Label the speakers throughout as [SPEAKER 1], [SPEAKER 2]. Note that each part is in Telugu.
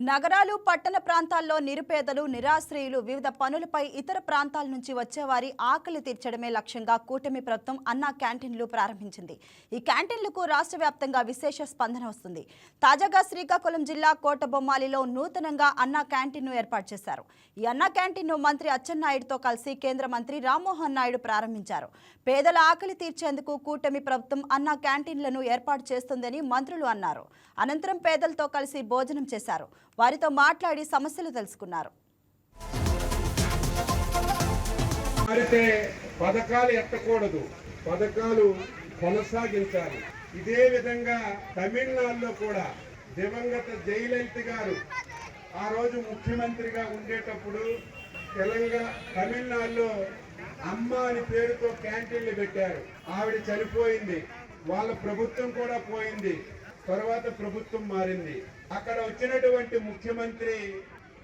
[SPEAKER 1] నగరాలు పట్టణ ప్రాంతాల్లో నిరుపేదలు నిరాశ్రయులు వివిధ పనులపై ఇతర ప్రాంతాల నుంచి వచ్చేవారి ఆకలి తీర్చడమే లక్ష్యంగా కూటమి ప్రభుత్వం అన్నా క్యాంటీన్లు ప్రారంభించింది. ఈ క్యాంటీన్లకు రాష్ట్ర వ్యాప్తంగా విశేష స్పందన వస్తుంది. తాజాగా శ్రీకాకుళం జిల్లా కోటబొమ్మాలిలో నూతనంగా అన్నా క్యాంటీన్ను ఏర్పాటు చేశారు. ఈ అన్నా క్యాంటీన్ను మంత్రి అచ్చెన్నాయుడుతో కలిసి కేంద్ర మంత్రి రామ్మోహన్ నాయుడు ప్రారంభించారు. పేదల ఆకలి తీర్చేందుకు కూటమి ప్రభుత్వం అన్నా క్యాంటీన్లను ఏర్పాటు చేస్తుందని మంత్రులు అన్నారు. అనంతరం పేదలతో కలిసి భోజనం చేశారు. వారితో మాట్లాడి సమస్యలు తెలుసుకున్నారు.
[SPEAKER 2] మారితే పథకాలు ఎత్తకూడదు. పథకాలు కొనసాగించాలి. ఇదే విధంగా తమిళనాడులో కూడా దివంగత జయలలిత గారు ఆ రోజు ముఖ్యమంత్రిగా ఉండేటప్పుడు తెలంగాణ తమిళనాడులో అమ్మ అని పేరుతో క్యాంటీన్లు పెట్టారు. ఆవిడ చనిపోయింది. వాళ్ళ ప్రభుత్వం కూడా పోయింది. తర్వాత ప్రభుత్వం మారింది. అక్కడ వచ్చినటువంటి ముఖ్యమంత్రి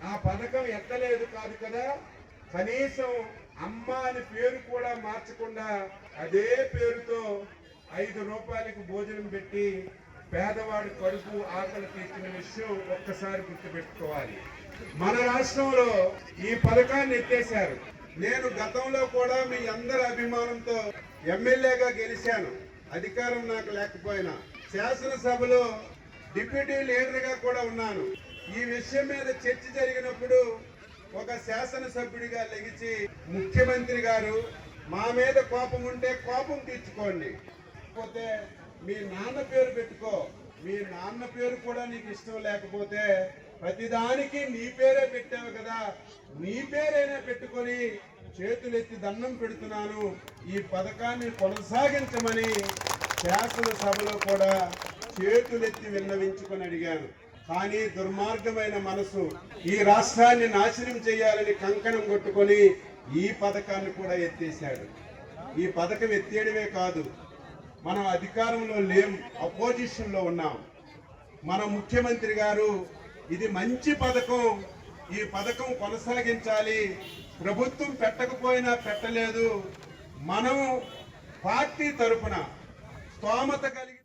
[SPEAKER 2] ఆ పథకం ఎత్తలేదు కాదు కదా. కనీసం అమ్మ అని పేరు కూడా మార్చకుండా అదే పేరుతో ఐదు రూపాయలకు భోజనం పెట్టి పేదవాడి కడుపు ఆకలి తీర్చిన విషయం ఒక్కసారి గుర్తుపెట్టుకోవాలి. మన రాష్ట్రంలో ఈ పథకాన్ని ఎత్తేశారు. నేను గతంలో కూడా మీ అందరి అభిమానంతో ఎమ్మెల్యేగా గెలిచాను. అధికారం నాకు లేకపోయినా శాసనసభలో డిప్యూటీ లీడర్గా కూడా ఉన్నాను. ఈ విషయం మీద చర్చ జరిగినప్పుడు ఒక శాసనసభ్యుడిగా లెగిచి ముఖ్యమంత్రి గారు మా మీద కోపం ఉంటే కోపం తీర్చుకోండి. లేకపోతే మీ నాన్న పేరు పెట్టుకో. మీ నాన్న పేరు కూడా నీకు ఇష్టం లేకపోతే ప్రతిదానికి నీ పేరే పెట్టావు కదా. నీ పేరైనా పెట్టుకొని చేతులెత్తి దండం పెడుతున్నాను. ఈ పథకాన్ని కొనసాగించమని శాసనసభలో కూడా చేతులెత్తి విన్నవించుకొని అడిగాను కానీ దుర్మార్గమైన మనసు ఈ రాష్ట్రాన్ని నాశనం చేయాలని కంకణం కొట్టుకొని ఈ పథకాన్ని కూడా ఎత్తేశాడు. ఈ పథకం ఎత్తేయడమే కాదు మనం అధికారంలో లేం అపోజిషన్లో ఉన్నాం. మన ముఖ్యమంత్రి గారు ఇది మంచి పథకం ఈ పథకం కొనసాగించాలి. ప్రభుత్వం పెట్టకపోయినా పెట్టలేదు. మనం పార్టీ తరపున స్తోమత కలిగి